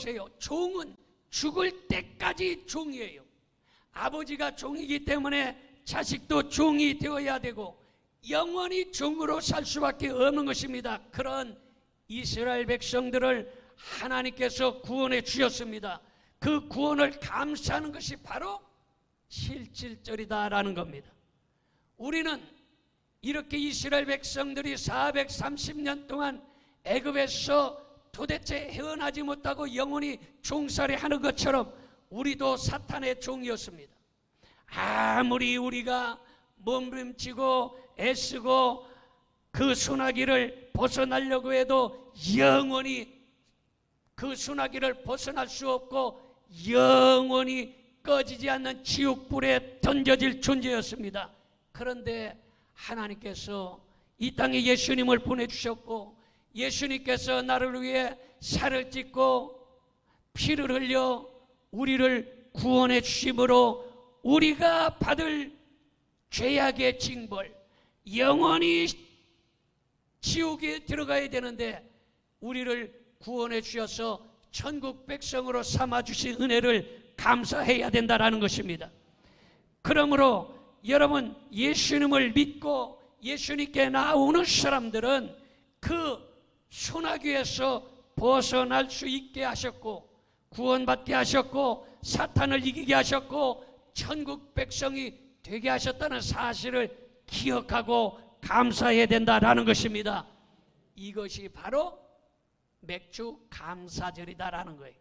보세요. 종은 죽을 때까지 종이에요. 아버지가 종이기 때문에 자식도 종이 되어야 되고 영원히 종으로 살 수밖에 없는 것입니다. 그런 이스라엘 백성들을 하나님께서 구원해 주셨습니다. 그 구원을 감사하는 것이 바로 실질절이다라는 겁니다. 우리는 이렇게 이스라엘 백성들이 430년 동안 애굽에서 도대체 헤어나지 못하고 영원히 종살이 하는 것처럼 우리도 사탄의 종이었습니다. 아무리 우리가 몸부림치고 애쓰고 그 소나기를 벗어나려고 해도 영원히 그 소나기를 벗어날 수 없고 영원히 꺼지지 않는 지옥불에 던져질 존재였습니다. 그런데 하나님께서 이 땅에 예수님을 보내주셨고 예수님께서 나를 위해 살을 찢고 피를 흘려 우리를 구원해 주심으로 우리가 받을 죄악의 징벌 영원히 지옥에 들어가야 되는데 우리를 구원해 주셔서 천국 백성으로 삼아 주신 은혜를 감사해야 된다라는 것입니다. 그러므로 여러분 예수님을 믿고 예수님께 나오는 사람들은 그 소나기에서 벗어날 수 있게 하셨고 구원받게 하셨고 사탄을 이기게 하셨고 천국 백성이 되게 하셨다는 사실을 기억하고 감사해야 된다라는 것입니다. 이것이 바로 맥주 감사절이다라는 거예요.